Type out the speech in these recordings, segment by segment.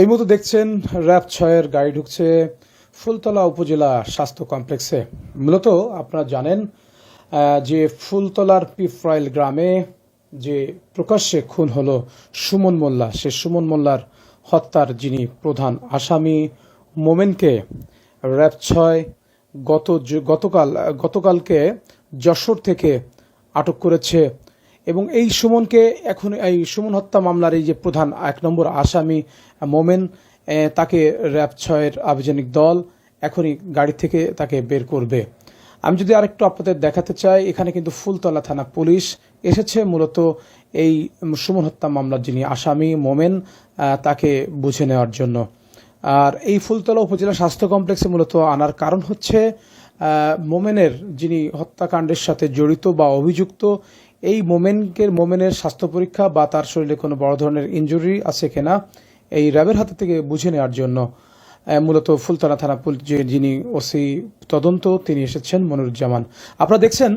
এই মতো দেখছেন র্যাব ছয়ের গাড়ি ঢুকছে ফুলতলা উপজেলা স্বাস্থ্য কমপ্লেক্সে। মূলত আপনারা জানেন যে ফুলতলার পিফরাইল গ্রামে যে প্রকাশ্যে খুন হলো সুমন মোল্লা, সে সুমন মোল্লার হত্যার যিনি প্রধান আসামি মোমেনকে, র্যাব ছয় গত গতকাল, গতকালকে যশোর থেকে আটক করেছে এবং এই সুমনকে এখন এই সুমন হত্যা মামলার এই যে প্রধান এক নম্বর আসামি মোমেন তাকে র্যাব ছয়ের আবেদনিক দল এখনই গাড়ি থেকে তাকে বের করবে। আমি যদি আরেকটু আপনাদের দেখাতে চাই, এখানে কিন্তু ফুলতলা থানা পুলিশ এসেছে। মূলত এই সুমন হত্যা মামলার যিনি আসামি মোমেন তাকে বুঝে নেওয়ার জন্য। আর এই ফুলতলা উপজেলা স্বাস্থ্য কমপ্লেক্সে মূলত আনার কারণ হচ্ছে মোমেনের যিনি হত্যাকাণ্ডের সাথে জড়িত বা অভিযুক্ত এই মোমেনকে মোমেনের স্বাস্থ্য পরীক্ষা বা তার শরীরে কোনো বড় ধরনের ইনজুরি আছে কিনা, এই র্যাবের হাতে থেকে বুঝে নেওয়ার জন্য মূলত ফুলতলা থানা পুলিশ যিনি ওসি তদন্ত, তিনি এসেছেন মনিরুজ্জামান। আপনারা দেখছেন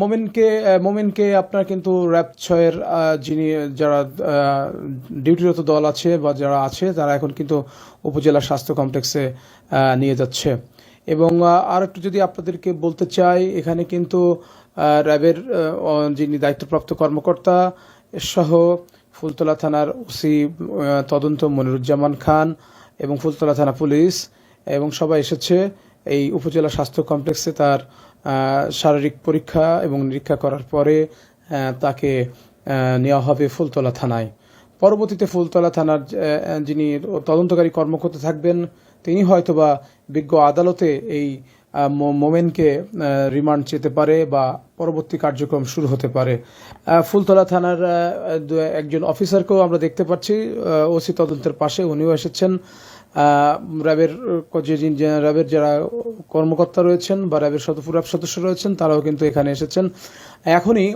মোমেনকে মোমেনকে আপনার কিন্তু র্যাব ছয়ের যিনি, যারা ডিউটিরত দল আছে বা যারা আছে, তারা এখন কিন্তু উপজেলা স্বাস্থ্য কমপ্লেক্সে নিয়ে যাচ্ছে। এবং আর একটু যদি আপনাদেরকে বলতে চাই, এখানে কিন্তু র্যাবের যিনি দায়িত্বপ্রাপ্ত কর্মকর্তা সহ ফুলতলা থানার ওসি তদন্ত মনিরুজ্জামান খান এবং ফুলতলা থানা পুলিশ এবং সবাই এসেছে এই উপজেলা স্বাস্থ্য কমপ্লেক্সে তার শারীরিক পরীক্ষা এবং নিরীক্ষা করার পরে তাকে নেওয়া হবে ফুলতলা থানায়। পরবর্তীতে ফুলতলা থানার যিনি তদন্তকারী কর্মকর্তা থাকবেন তিনি হয়তোবা বিজ্ঞ আদালতে এই মোমেনকে রিমান্ড চেতে পারে বা পরবর্তী কার্যক্রম শুরু হতে পারে। ফুলতলা থানার একজন অফিসারকেও আমরা দেখতে পাচ্ছি। ওসি তদন্তের পাশে উনিও এসেছেন। র্যাবের র্যাবের যারা কর্মকর্তা রয়েছেন বা র্যাবের সদস্য র্যাব সদস্য রয়েছেন, তারাও কিন্তু এখানে এসেছেন। এখনই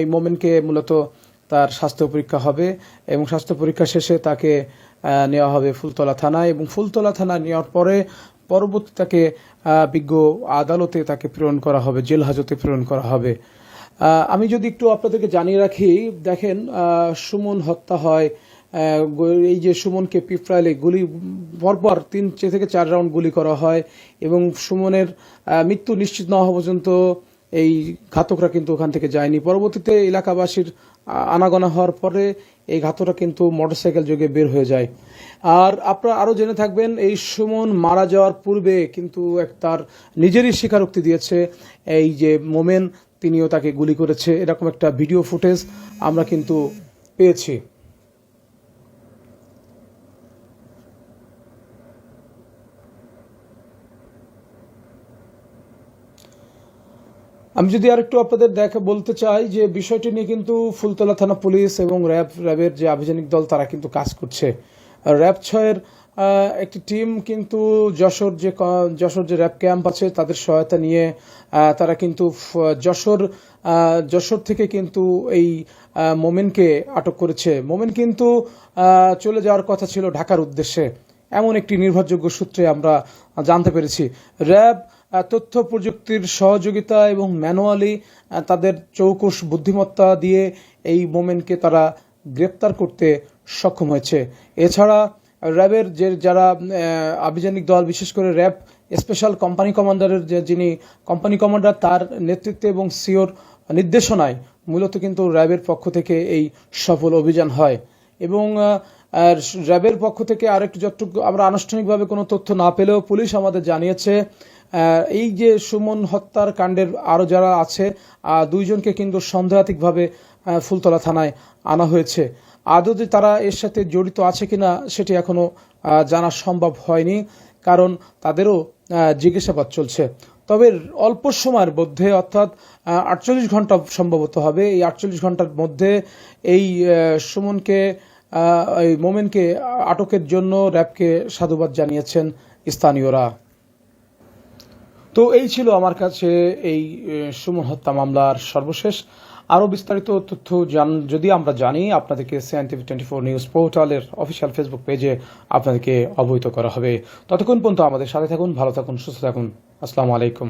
এই মোমেনকে মূলত তার স্বাস্থ্য পরীক্ষা হবে এবং স্বাস্থ্য পরীক্ষা শেষে তাকে নেওয়া হবে ফুলতলা থানায় এবং ফুলতলা থানায় নেওয়ার পরে পরবর্তী তাকে বিজ্ঞ আদালতে তাকে প্রেরণ করা হবে, জেল হাজতে প্রেরণ করা হবে। আমি যদি একটু আপনাদেরকে জানিয়ে রাখি, দেখেন সুমন হত্যা হয় এই যে সুমনকে পিপরাইলে গুলি, পরপর তিন থেকে চার রাউন্ড গুলি করা হয় এবং সুমনের মৃত্যু নিশ্চিত না হওয়া পর্যন্ত এই ঘাতকরা কিন্তু ওখান থেকে যায়নি। পরবর্তীতে এলাকাবাসীর আনাগোনা হওয়ার পরে এই ঘাতকরা কিন্তু মোটরসাইকেল যোগে বের হয়ে যায়। আর আপনারা আরও জেনে থাকবেন, এই সুমন মারা যাওয়ার পূর্বে কিন্তু এক তার নিজেরই স্বীকারোক্তি দিয়েছে, এই যে মোমেন, তিনিও তাকে গুলি করেছে। এরকম একটা ভিডিও ফুটেজ আমরা কিন্তু পেয়েছি। আমি যদি আর একটু আপনাদের দেখে বলতে চাই যে বিষয়টি নিয়ে কিন্তু ফুলতলা থানা পুলিশ এবং র্যাব র্যাবের যে আভিযানিক দল, তারা কিন্তু কাজ করছে। র্যাব ছয়ের একটি টিম কিন্তু যশোর যে যশোর যে র্যাব ক্যাম্প আছে, তাদের সহায়তা নিয়ে তারা কিন্তু যশোর যশোর থেকে কিন্তু এই মোমেনকে আটক করেছে। মোমেন কিন্তু চলে যাওয়ার কথা ছিল ঢাকার উদ্দেশ্যে। এমন একটি নির্ভরযোগ্য সূত্রে আমরা জানতে পেরেছি। র্যাব তথ্য প্রযুক্তির সহযোগিতা এবং ম্যানুয়ালি তাদের চৌকুশ বুদ্ধিমত্তা দিয়ে এই মোমেনকে তারা গ্রেপ্তার করতে সক্ষম হয়েছে। এছাড়া, র্যাবের যে যারা আভিযানিক দল, বিশেষ করে র্যাব, স্পেশাল কোম্পানি কমান্ডারের যে যিনি কোম্পানি কমান্ডার, তার নেতৃত্বে এবং সিওর নির্দেশনায় মূলত কিন্তু র্যাবের পক্ষ থেকে এই সফল অভিযান হয়। এবং র্যাবের পক্ষ থেকে আরেকটু যতটুকু আমরা আনুষ্ঠানিকভাবে কোনো তথ্য না পেলেও পুলিশ আমাদের জানিয়েছে এই যে সুমন হত্যার কাণ্ডের আরও যারা আছে দুইজনকে কিন্তু সন্দেহাতিকভাবে ফুলতলা থানায় আনা হয়েছে। আদৌ যে তারা এর সাথে জড়িত আছে কিনা সেটি এখনও জানা সম্ভব হয়নি, কারণ তাদেরও জিজ্ঞাসাবাদ চলছে। তবে অল্প সময়ের মধ্যে, অর্থাৎ আটচল্লিশ ঘণ্টা সম্ভবত হবে। এই আটচল্লিশ ঘণ্টার মধ্যে এই সুমনকে এই মোমেনকে আটকের জন্য র্যাবকে সাধুবাদ জানিয়েছেন স্থানীয়রা। তো এই ছিল আমার কাছে এই সুমন হত্যা মামলার সর্বশেষ। আরও বিস্তারিত তথ্য জান, যদি আমরা জানি, আপনাদেরকে টিভি টোয়েন্টি ফোর নিউজ পোর্টালের অফিসিয়াল ফেসবুক পেজে আপনাদেরকে অবহিত করা হবে। ততক্ষণ পর্যন্ত আমাদের সাথে থাকুন, ভালো থাকুন, সুস্থ থাকুন। আসসালামু আলাইকুম।